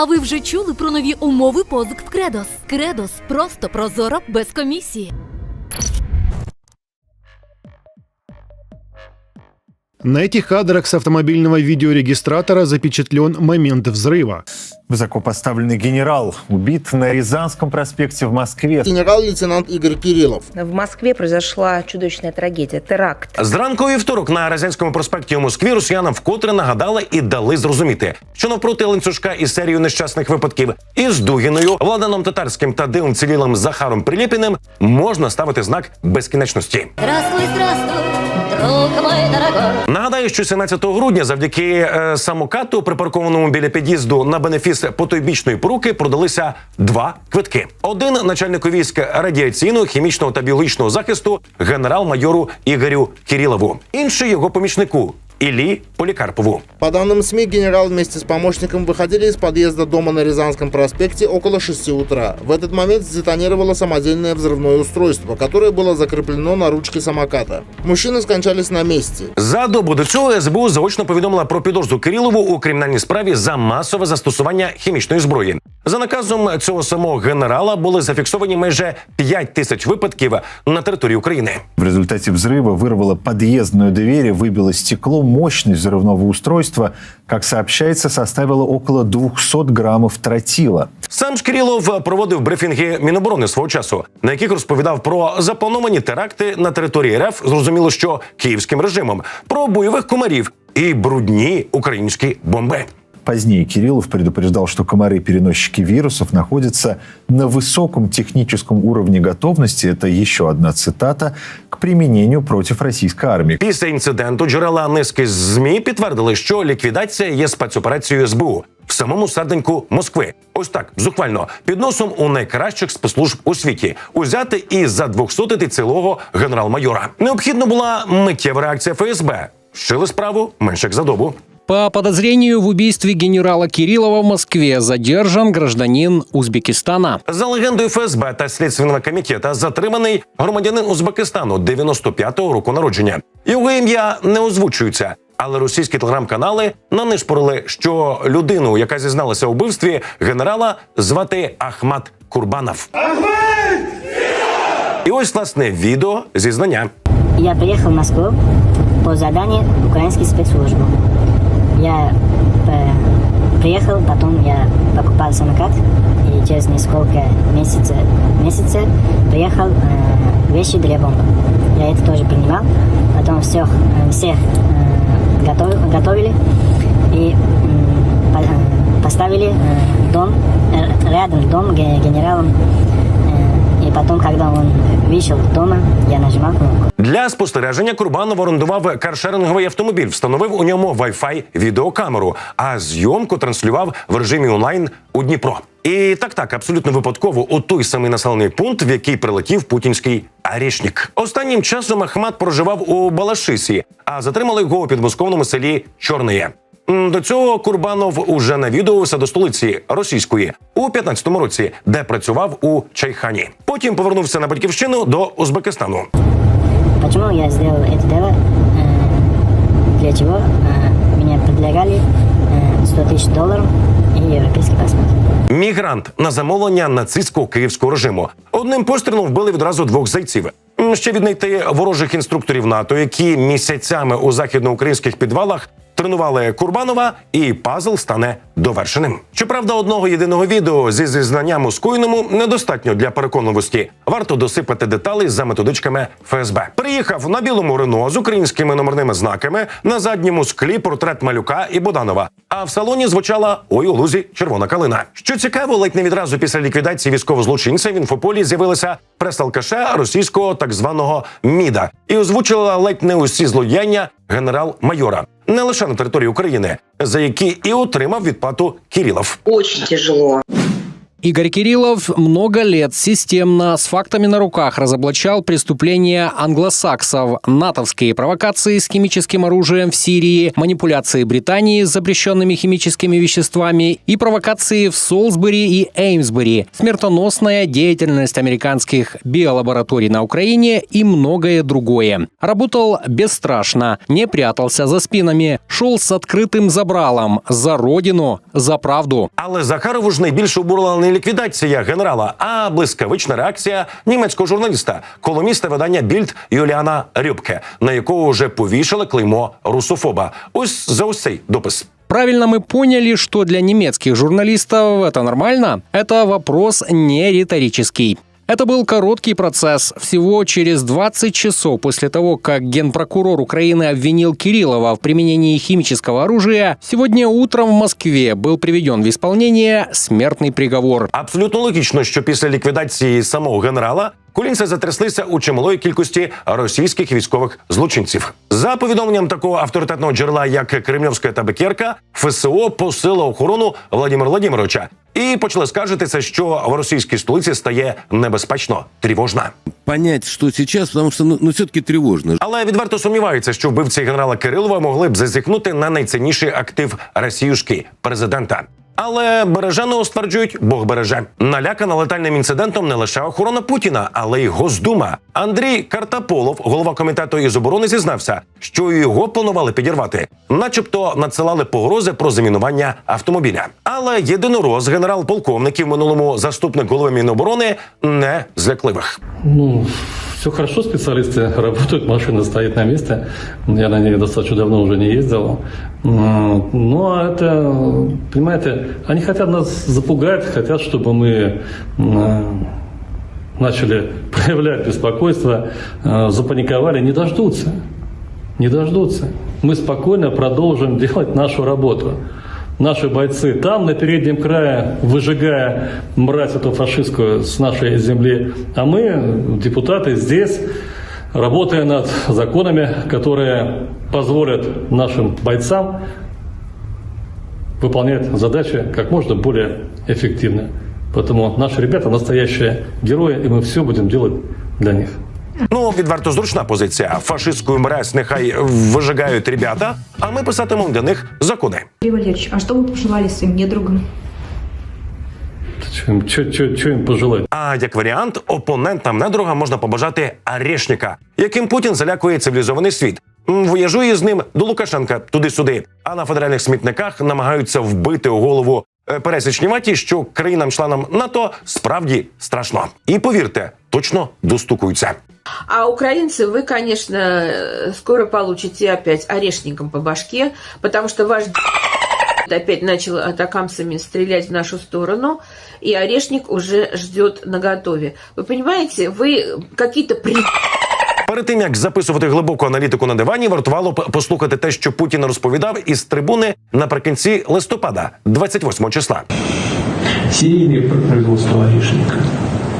А ви вже чули про нові умови позик в Кредос? Кредос просто прозоро без комісії. На этих кадрах с автомобильного видеорегистратора запечатлен момент взрыва. Высокопоставленный генерал убит на Рязанском проспекте в Москве. Генерал-лейтенант Игорь Кириллов. В Москве произошла чудовищная трагедия, теракт. Зранку у вівторок на Разянському проспекті у Москві росіянам вкотре нагадали і дали зрозуміти, що навпроти ланцюжка із серією нещасних випадків із Дугіною, Владаном Татарським та дивом цілілим Захаром Прилєпіним можна ставити знак безкінечності. Здравствуй, здравствуй, друг мой дорогой. Нагадаю, що 17 грудня завдяки е, самокату, припаркованому біля під'їзду на бенефіс потойбічної поруки, продалися два квитки. Один начальнику військ радіаційного, хімічного та біологічного захисту генерал-майору Ігорю Кирилову, інший його помічнику Іллі Полікарпову. По данным СМИ, генерал вместе с помощником выходили из подъезда дома на Рязанском проспекте около 6 утра. В этот момент сдетонировало самодельное взрывное устройство, которое было закреплено на ручке самоката. Мужчины скончались на месте. За добу до цього СБУ заочно повідомила про підозру Кирилову у кримінальній справі за масове застосування хімічної зброї. За наказом цього самого генерала були зафіксовані майже 5 тисяч випадків на території України. В результате взрыва вырвало подъездную дверь, выбило стекло. Мощность взрывного устройства, как сообщается, составила около 200 граммов тротила. Сам ж Кирилов проводив брифінги Міноборони свого часу, на яких розповідав про заплановані теракти на території РФ, зрозуміло, що київським режимом, про бойових комарів і брудні українські бомби. Позднее Кириллов предупреждал, что комары-переносчики вирусов находятся на высоком техническом уровне готовности, это еще одна цитата, к применению против российской армии. Після інциденту джерела низки змі підтвердили, що ліквідація є спецоперацією СБУ в самому серденьку Москви. Ось так зухвально під носом у найкращих спецслужб у світі узяти і задвохсотити цілого генерал-майора. Необхідна була миттєва реакція ФСБ. Щили справу менше як за добу. По подозрению в убийстве генерала Кириллова в Москве задержан гражданин Узбекистана. За легендою ФСБ та слідственного комітету затриманий громадянин Узбекистану 95-го року народження. Його ім'я не озвучується. Але російські телеграм-канали нанишпорили, що людину, яка зізналася у вбивстві генерала, звати Ахмат Курбанов. І ось власне відео зізнання. Я приехал в Москву по заданию украинской спецслужбы. Я э, приехал, потом я покупал самокат, и через несколько месяцев, месяцев приехал э, вещи для бомб. Я это тоже принимал. Потом всех, э, всех э, готов- готовили и э, поставили э, дом, э, рядом дом ге- генералом. И потом, когда он вышел дома, я нажимал кнопку. Для спостереження Курбанов орендував каршеринговий автомобіль, встановив у ньому Wi-Fi відеокамеру, а зйомку транслював в режимі онлайн у Дніпро. І так, так, абсолютно випадково у той самий населений пункт, в який прилетів путінський Арішнік. Останнім часом Ахмат проживав у Балашисі, а затримали його у підмосковному селі Чорноє. М, До цього Курбанов уже навідувався до столиці російської у 15-му році, де працював у Чайхані. Потім повернувся на батьківщину до Узбекистану. Почему я сделал это дело? Э, Для чего? Э, Меня предлагали э, 100 тысяч долларов и европейский паспорт. Мігрант на замовлення нацистського київського режиму. Одним пострілом вбили відразу двох зайців. М, Ще віднайти ворожих інструкторів НАТО, які місяцями у західноукраїнських підвалах тренували Курбанова, і пазл стане довершеним. Щоправда, одного єдиного відео зі зізнанням у скоєному недостатньо для переконливості. Варто досипати деталі за методичками ФСБ. Приїхав на білому Рено з українськими номерними знаками на задньому склі портрет малюка і Боданова. А в салоні звучала ой у лузі червона калина. Що цікаво, ледь не відразу після ліквідації військовозлочинця в інфополі з'явилася прес-алкаша російського так званого МІДа і озвучила ледь не усі злодіяння генерал-майора не лише на території України, за які і отримав відплату Кірілов. Очень тяжело. Игорь Кириллов много лет системно с фактами на руках разоблачал преступления англосаксов, натовские провокации с химическим оружием в Сирии, манипуляции Британии с запрещенными химическими веществами и провокации в Солсбери и Эймсбери, смертоносная деятельность американских биолабораторий на Украине и многое другое. Работал бесстрашно, не прятался за спинами, шел с открытым забралом за родину, за правду. Але Захарову ж найбільше обурила не ліквідація генерала, а блискавична реакція німецького журналіста, колумніста видання Більд Юліана Рюбке, на якого вже повішали клеймо русофоба. Ось за ось цей допис. Правильно мы поняли, что для немецких журналистов это нормально? Это вопрос не риторический. Это был короткий процесс. Всего через 20 часов после того, как генпрокурор Украины обвинил Кириллова в применении химического оружия, сегодня утром в Москве был приведен в исполнение смертный приговор. Абсолютно логічно, що після ліквідації самого генерала кулінці затряслися у чималої кількості російських військових злочинців. За повідомленням такого авторитетного джерела, як Кремльовська табакерка, ФСО посила охорону Владимира Владимировича і почали скаржитися, що в російській столиці стає небезпечно тривожно. понять, что сейчас, потому что, ну, все-таки тревожно. Але відверто сумніваються, що вбивці генерала Кирилова могли б зазіхнути на найцінніший актив Росіюшки президента. Але береженого стверджують, Бог береже. Налякана летальним інцидентом не лише охорона Путіна, але й Госдума. Андрій Картаполов, голова комітету із оборони, зізнався, що його планували підірвати, начебто надсилали погрози про замінування автомобіля. Але єдинорос генерал-полковник і в минулому заступник голови Міноборони не з лякливих. Ну, все хорошо, специалисты работают, машина стоит на месте. Я на ней достаточно давно уже не ездил. М, Но это, понимаете, они хотят нас запугать, хотят, чтобы мы м, начали проявлять беспокойство, э, запаниковали, не дождутся. Не дождутся. Мы спокойно продолжим делать нашу работу. Наши бойцы там, на переднем крае, выжигая мразь эту фашистскую с нашей земли. А мы, депутаты, здесь, работая над законами, которые позволят нашим бойцам выполнять задачи как можно более эффективно. Поэтому наши ребята настоящие герои, и мы все будем делать для них. Ну, відверто зручна позиція. Фашистську мразь нехай вижигають ребята, а ми писатимемо для них закони. Юрий Валерьевич, а что вы пожелали своим недругам? Что им, чё- чё- чё им пожелать? А як варіант, опонентам недруга можна побажати арешника, яким Путін залякує цивілізований світ. М, Вояжує з ним до Лукашенка туди-сюди. А на федеральних смітниках намагаються вбити у голову е, пересічні ваті, що країнам-членам НАТО справді страшно. І повірте, точно достукуються. А украинцы, вы, конечно, э, скоро получите опять орешником по башке, потому что ваш опять начал атакамсами стрелять в нашу сторону, и орешник уже ждет наготове. Вы понимаете, вы какие-то при... Перед тим як записувати глибоку аналітику на дивані, вартувало б послухати те, що Путін розповідав із трибуни наприкінці листопада, 28 числа. Серийное производство орешника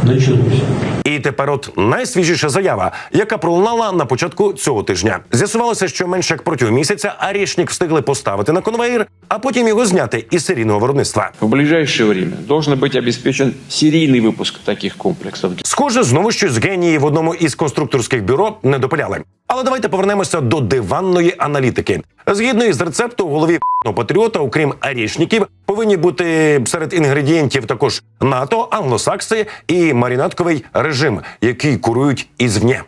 началось. І тепер от найсвіжіша заява, яка пролунала на початку цього тижня. З'ясувалося, що менше як протягом місяця Арішнік встигли поставити на конвейер, а потім його зняти із серійного виробництва. В ближайшее время должен быть обеспечен серийный выпуск таких комплексов. Схоже, знову щось генії в одному із конструкторських бюро не допиляли. Але давайте повернемося до диванної аналітики. Згідно із рецепту, у голові п***ного патріота, окрім арішників, повинні бути серед інгредієнтів також НАТО, англосакси і марінатковий режим, який курують ізвні.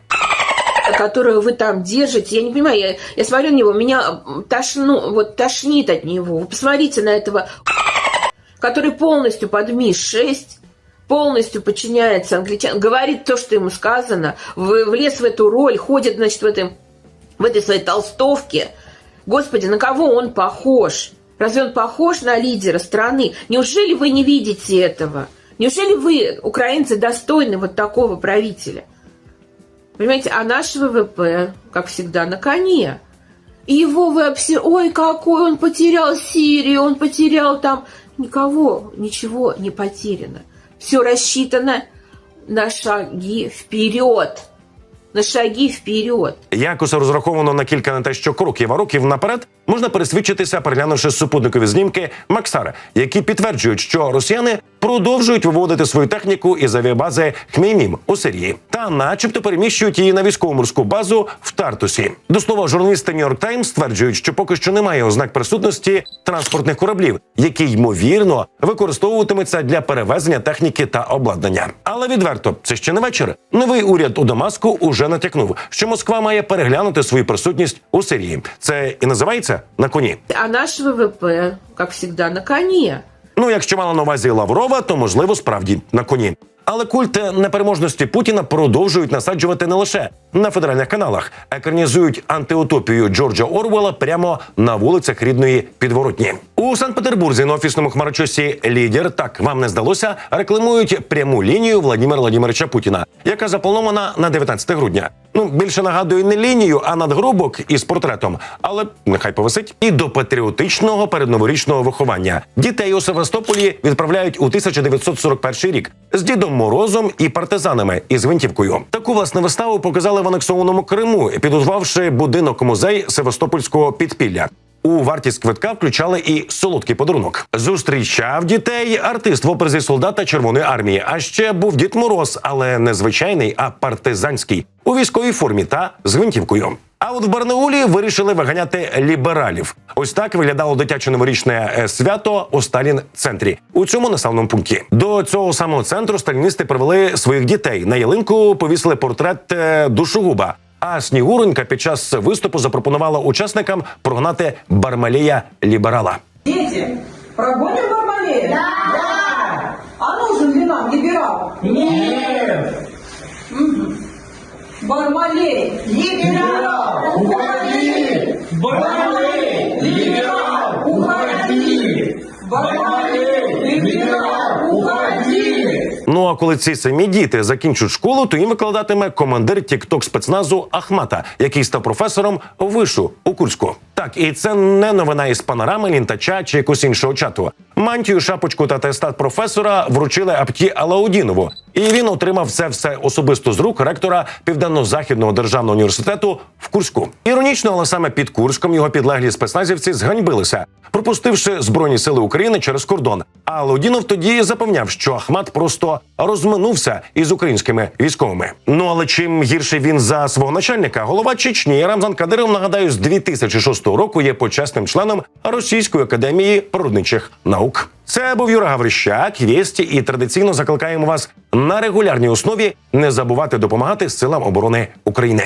которую вы там держите, я не понимаю, я, я смотрю на него, меня тошну, вот тошнит от него. Вы посмотрите на этого, который полностью под МИ-6, полностью подчиняется англичан, говорит то, что ему сказано, влез в эту роль, ходит, значит, в, этом, в этой своей толстовке. Господи, на кого он похож? Разве он похож на лидера страны? Неужели вы не видите этого? Неужели вы, украинцы, достойны вот такого правителя? Понимаете, а наш ВВП, как всегда, на коне. И его вы обсе... Ой, какой он потерял Сирию, он потерял там... Никого, ничего не потеряно. Все рассчитано на шаги вперед. На шаги вперед. Як усе розраховано на кілька не те, що кроків, а років наперед, можна пересвідчитися, переглянувши супутникові знімки Максара, які підтверджують, що росіяни продовжують виводити свою техніку із авіабази Хмеймім у Сирії та, начебто, переміщують її на військово-морську базу в Тартусі. До слова, журналісти Нью-Йорк Таймс стверджують, що поки що немає ознак присутності транспортних кораблів, які ймовірно використовуватимуться для перевезення техніки та обладнання. Але відверто, це ще не вечір. Новий уряд у Дамаску уже натякнув, що Москва має переглянути свою присутність у Сирії. Це і називається на коні. А наш ВВП, как всегда, на коне. Ну, якщо мала на увазі Лаврова, то можливо справді на коні. Але культ непереможності Путіна продовжують насаджувати не лише на федеральних каналах, екранізують антиутопію Джорджа Орвела прямо на вулицях рідної підворотні. У Санкт-Петербурзі на офісному хмарочосі лідер так вам не здалося, рекламують пряму лінію Владимира Владимировича Путіна, яка запланована на 19 грудня. Ну більше нагадує не лінію, а надгробок із портретом. Але нехай повисить і до патріотичного передноворічного виховання. Дітей у Севастополі відправляють у 1941 рік з дідом Морозом і партизанами із гвинтівкою. Таку власне виставу показали в анексованому Криму, підготувавши будинок музей Севастопольського підпілля. У вартість квитка включали і солодкий подарунок. Зустрічав дітей артист в образі солдата Червоної армії. А ще був Дід Мороз, але не звичайний, а партизанський у військовій формі та з гвинтівкою. А от в Барнаулі вирішили виганяти лібералів. Ось так виглядало дитяче новорічне е, свято у Сталін центрі у цьому населеному пункті. До цього самого центру сталіністи привели своїх дітей. На ялинку повісили портрет е, душогуба. А Снігуренька під час виступу запропонувала учасникам прогнати Бармалея ліберала. Дети, прогоним Бармалея? Да! А нужен ли нам либерал? Нет! Бармалей! Либерал! Уходи! Бармалей! Либерал! Уходи! Бармалей! Либерал! Уходи! Ну а коли ці самі діти закінчать школу, то їм викладатиме командир тікток спецназу Ахмата, який став професором вишу у Курську. Так, і це не новина із панорами, лінтача чи якогось іншого чату. Мантію, шапочку та атестат професора вручили Апті Алаудінову, і він отримав це все особисто з рук ректора Південно-Західного державного університету в Курську. Іронічно, але саме під Курськом його підлеглі спецназівці зганьбилися, пропустивши збройні сили України через кордон. А Алаудінов тоді запевняв, що Ахмат просто розминувся із українськими військовими. Ну але чим гірше він за свого начальника, голова Чечні Рамзан Кадиров, нагадаю, з 2006 року є почесним членом Російської академії природничих наук. Це був Юра Гаврищак, Вєсті, і традиційно закликаємо вас на регулярній основі не забувати допомагати силам оборони України.